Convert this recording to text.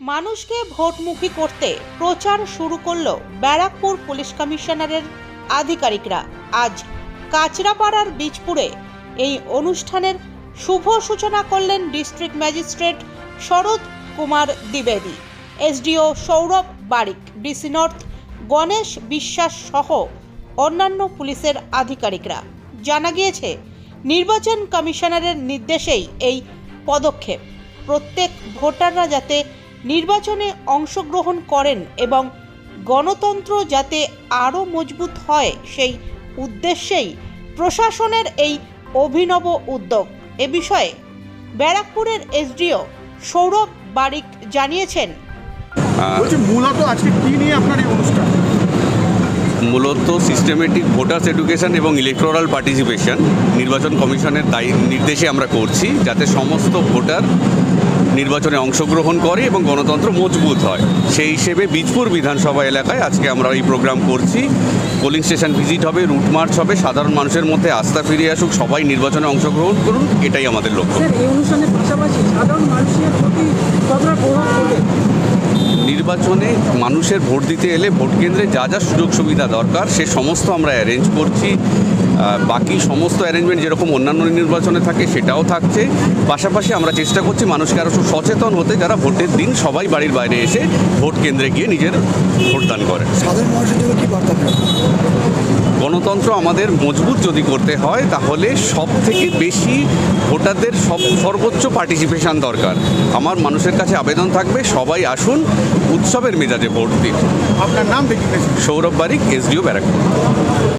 মানুষকে ভোটমুখী করতে প্রচার শুরু করল ব্যারাকপুর পুলিশ কমিশনারের আধিকারিকরা। আজ কাচরাপাড়ার বীজপুরে এই অনুষ্ঠানের শুভ সূচনা করলেন district magistrate Sharat Kumar দ্বিবেদী। SDO Sourav Barik, DC north Ganesh Biswas সহ অন্যান্য পুলিশের আধিকারিকরা। জানা গিয়েছে, নির্বাচন কমিশনারের নির্দেশেই এই পদক্ষেপ। প্রত্যেক ভোটাররা যাতে নির্বাচনে অংশগ্রহণ করেন এবং গণতন্ত্র যাতে আরও মজবুত হয় সেই উদ্দেশ্যেই প্রশাসনের এই অভিনব উদ্যোগ। এ বিষয়ে ব্যারাকপুরের এসডিও সৌরভ বারিক জানিয়েছেন। মূলত আজকে কি নিয়ে আপনার এই অনুষ্ঠান? মূলত সিস্টেমেটিক ভোটার্স এডুকেশন এবং ইলেকট্রাল পার্টিসিপেশন নির্বাচন কমিশনের দায়ী নির্দেশে আমরা করছি যাতে সমস্ত ভোটার নির্বাচনে অংশগ্রহণ করে এবং গণতন্ত্র মজবুত হয়। সেই হিসেবে বীজপুর বিধানসভা এলাকায় আজকে আমরা এই প্রোগ্রাম করছি। পোলিং স্টেশন ভিজিট হবে, রুট মার্চ হবে, সাধারণ মানুষের মধ্যে আস্থা ফিরে আসুক, সবাই নির্বাচনে অংশগ্রহণ করুন, এটাই আমাদের লক্ষ্য স্যার এই অনুষ্ঠানের পাশাপাশি সাধারণ মানুষের প্রতি কতটা প্রভাব পড়বে নির্বাচনে মানুষের ভোট দিতে এলে ভোট কেন্দ্রে যা যা সুযোগ সুবিধা দরকার, সে সমস্ত আমরা অ্যারেঞ্জ করছি। বাকি সমস্ত অ্যারেঞ্জমেন্ট যেরকম অন্যান্য নির্বাচনে থাকে সেটাও থাকছে। পাশাপাশি আমরা চেষ্টা করছি মানুষকে আরও সচেতন হতে, যারা ভোটের দিন সবাই বাড়ির বাইরে এসে ভোট কেন্দ্রে গিয়ে নিজের ভোটদান করে। সাধারণ মানুষের জন্য কী বার্তা? গণতন্ত্র আমাদের মজবুত যদি করতে হয় তাহলে সব থেকে বেশি ভোটারদের সব সর্বোচ্চ পার্টিসিপেশন দরকার। আমার মানুষের কাছে আবেদন থাকবে সবাই আসুন উৎসবের মেজাজে ভোট দিন। আপনার নাম দেখি সৌরভ বারিক এসডিও ব্যারাকপুর।